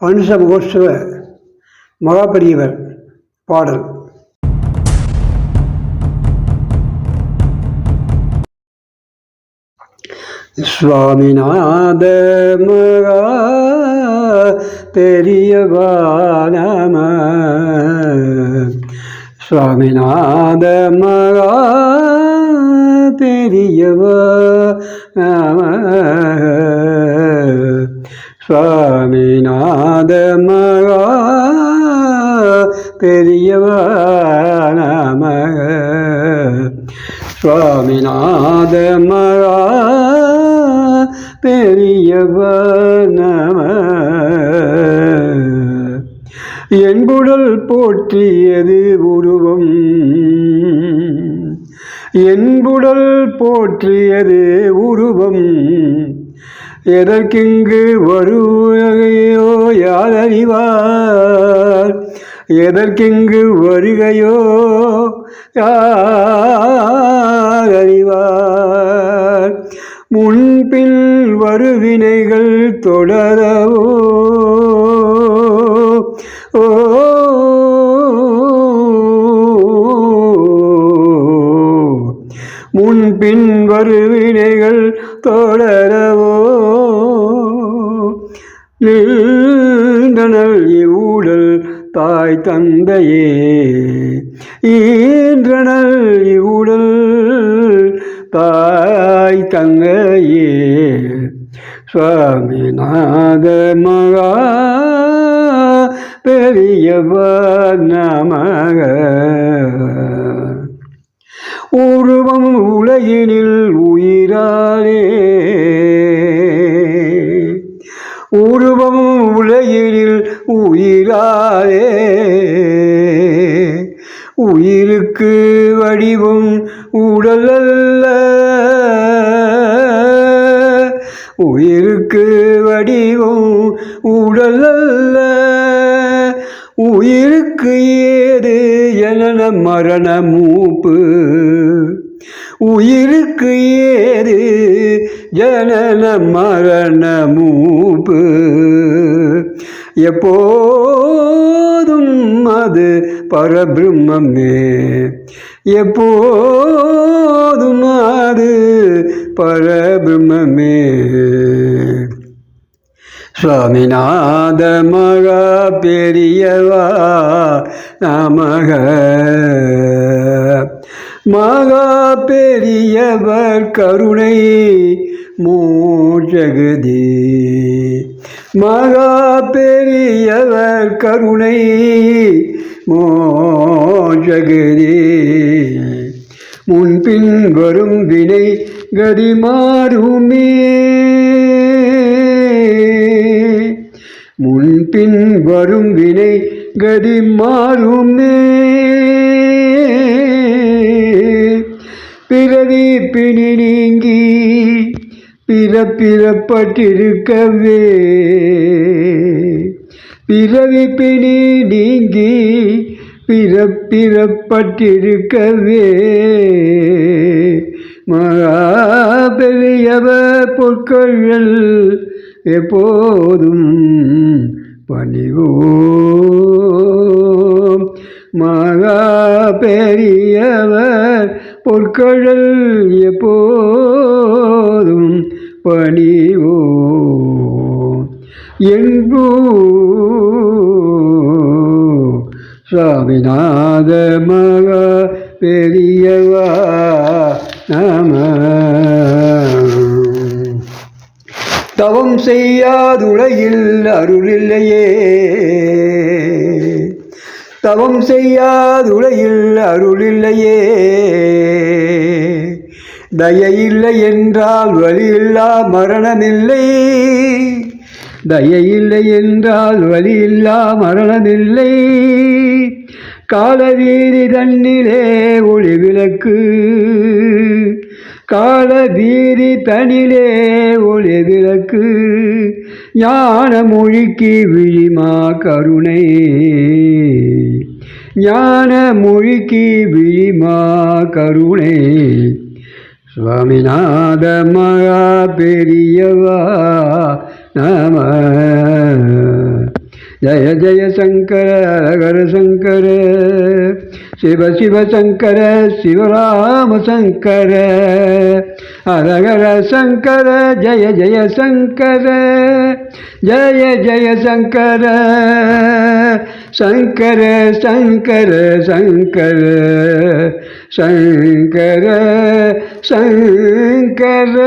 வம்ச மகாபெரியவர் பாடல். சுவாமிநாத மகா பெரியவா நம. சுவாமிநாத மகா பெரியவா நம. சுவாமிநாத மகா பெரியவா நமக சுவாமிநாத மகா பெரியவ நம என்புடல் போற்றியது உருவம். என்புடல் போற்றியது உருவம். எதற்கிங்கு வருகையோ யார் எதற்கிங்கு வருகையோ யார் முன்பின் வருவினைகள் தொடரவோ? ஓ பின் வருவினைகள் தொடரவோ? நீண்டனல் இவ்வுடல் தாய் தந்தையே ஈன்றனல் இவ்வுடல் தாய் தங்கையே. சுவாமிநாத மகா பெரியவர் நமக. உருவம் உலகினில் உயிராலே. உருவம் உலகினில் உயிராலே. உயிருக்கு வடிவும் உடல் அல்ல. உயிருக்கு வடிவும் உடல் அல்ல. உயிருக்கு ஏது என மரண மூப்பு. உயிருக்கு ஏது? ஜனன மரண மூப்பு எப்போதும் அது பரபிரம்மே எப்போதும் அது பரபிரம்மே சுவாமிநாத மகா பெரியவா நமக. மகா பெரியவர் கருணை மூஜகதி மகா பெரியவர் கருணை மோஜகதி முன்பின் வரும் வினை கதிமாறுமே. முன்பின் வரும் வினை கதிமாறுமே. பிறவி பிணி நீங்கி பிறப்பிறப்பட்டிருக்கவே. பிறவி பிணி நீங்கி பிறப்பிறப்பட்டிருக்கவே. மகா பெரியவ பொற்கொள்கள் எப்போதும் பணிவோம். மகா பெரியவர் பொற்கழல் எப்போதும் பணிவோ என்பூ சுவாமிநாத மகா பெரியவா நம. தவம் செய்யாதுலகில் அருளில்லையே. தவம் செய்யாதுலகில் அருளில்லையே. தயையில்லை என்றால் வழியில்லா மரணமில்லை. தயையில்லை என்றால் வழியில்லா மரணமில்லை. காலவீதி தன்னிலே ஒளி விளக்கு. காலவீதி தனிலே ஒளி விளக்கு. ஞான மொழிக்கு விழிமா கருணை. ஞான மொழிக்கு விழிமா கருணை சுவாமிநாத மகா பெரியவா நம ஜய ஜய சங்கர ஹர சங்கர சிவ சிவ சங்கர சிவராம சங்கர ஹரஹர சங்கர ஜய ஜய சங்கர ஜய ஜய சங்கர சங்கர சங்கர சங்கர சங்கர சங்கர